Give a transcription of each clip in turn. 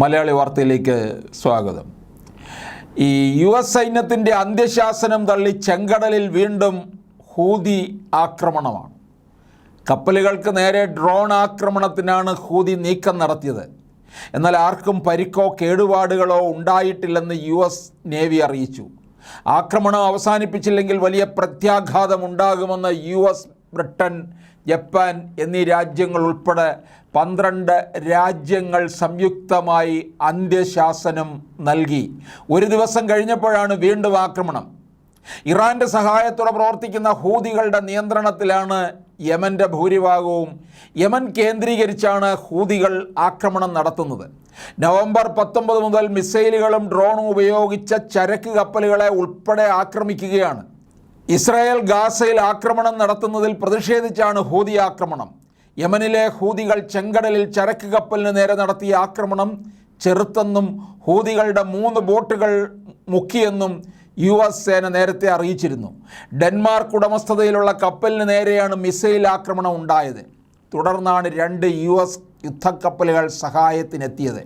മലയാളി വാർത്തയിലേക്ക് സ്വാഗതം. ഈ യു എസ് സൈന്യത്തിന്റെ അന്ത്യശാസനം തള്ളി ചെങ്കടലിൽ വീണ്ടും ഹൂതി ആക്രമണമാണ്. കപ്പലുകൾക്ക് നേരെ ഡ്രോൺ ആക്രമണത്തിനാണ് ഹൂതി നീക്കം നടത്തിയത്. എന്നാൽ ആർക്കും പരിക്കോ കേടുപാടുകളോ ഉണ്ടായിട്ടില്ലെന്ന് യു എസ് നേവി അറിയിച്ചു. ആക്രമണം അവസാനിപ്പിച്ചില്ലെങ്കിൽ വലിയ പ്രത്യാഘാതം ഉണ്ടാകുമെന്ന് യു എസ് ബ്രിട്ടൻ ജപ്പാൻ എന്നീ രാജ്യങ്ങൾ ഉൾപ്പെടെ പന്ത്രണ്ട് രാജ്യങ്ങൾ സംയുക്തമായി അന്ത്യശാസനം നൽകി. ഒരു ദിവസം കഴിഞ്ഞപ്പോഴാണ് വീണ്ടും ആക്രമണം. ഇറാന്റെ സഹായത്തോടെ പ്രവർത്തിക്കുന്ന ഹൂതികളുടെ നിയന്ത്രണത്തിലാണ് യമന്റെ ഭൂരിഭാഗവും. യമൻ കേന്ദ്രീകരിച്ചാണ് ഹൂതികൾ ആക്രമണം നടത്തുന്നത്. നവംബർ പത്തൊമ്പത് മുതൽ മിസൈലുകളും ഡ്രോണും ഉപയോഗിച്ച ചരക്ക് കപ്പലുകളെ ഉൾപ്പെടെ ആക്രമിക്കുകയാണ്. ഇസ്രായേൽ ഗാസയിൽ ആക്രമണം നടത്തുന്നതിൽ പ്രതിഷേധിച്ചാണ് ഹൂതി ആക്രമണം. യമനിലെ ഹൂതികൾ ചെങ്കടലിൽ ചരക്ക് കപ്പലിന് നേരെ നടത്തിയ ആക്രമണം ചെറുത്തെന്നും ഹൂതികളുടെ മൂന്ന് ബോട്ടുകൾ മുക്കിയെന്നും യു എസ് സേന നേരത്തെ അറിയിച്ചിരുന്നു. ഡെൻമാർക്ക് ഉടമസ്ഥതയിലുള്ള കപ്പലിന് നേരെയാണ് മിസൈൽ ആക്രമണം ഉണ്ടായത്. തുടർന്നാണ് രണ്ട് യു എസ് യുദ്ധക്കപ്പലുകൾ സഹായത്തിനെത്തിയത്.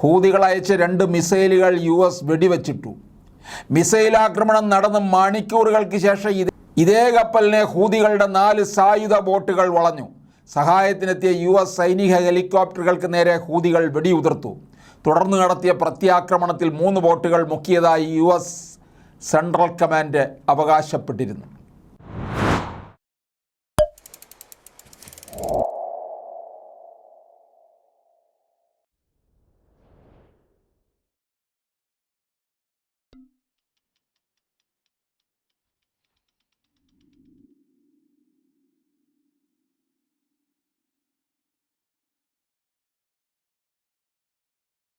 ഹൂതികൾ അയച്ച രണ്ട് മിസൈലുകൾ യു എസ് വെടിവെച്ചിട്ടു. മിസൈൽ ആക്രമണം നടന്ന് മണിക്കൂറുകൾക്ക് ശേഷം ഇത് കപ്പലിനെ ഹൂതികളുടെ നാല് സായുധ ബോട്ടുകൾ വളഞ്ഞു. സഹായത്തിനെത്തിയ യു എസ് സൈനിക ഹെലികോപ്റ്ററുകൾക്ക് നേരെ ഹൂതികൾ വെടിയുതിർത്തു. തുടർന്ന് നടത്തിയ പ്രത്യാക്രമണത്തിൽ മൂന്ന് ബോട്ടുകൾ മുക്കിയതായി യു എസ് സെൻട്രൽ കമാൻഡ് അവകാശപ്പെട്ടിരുന്നു.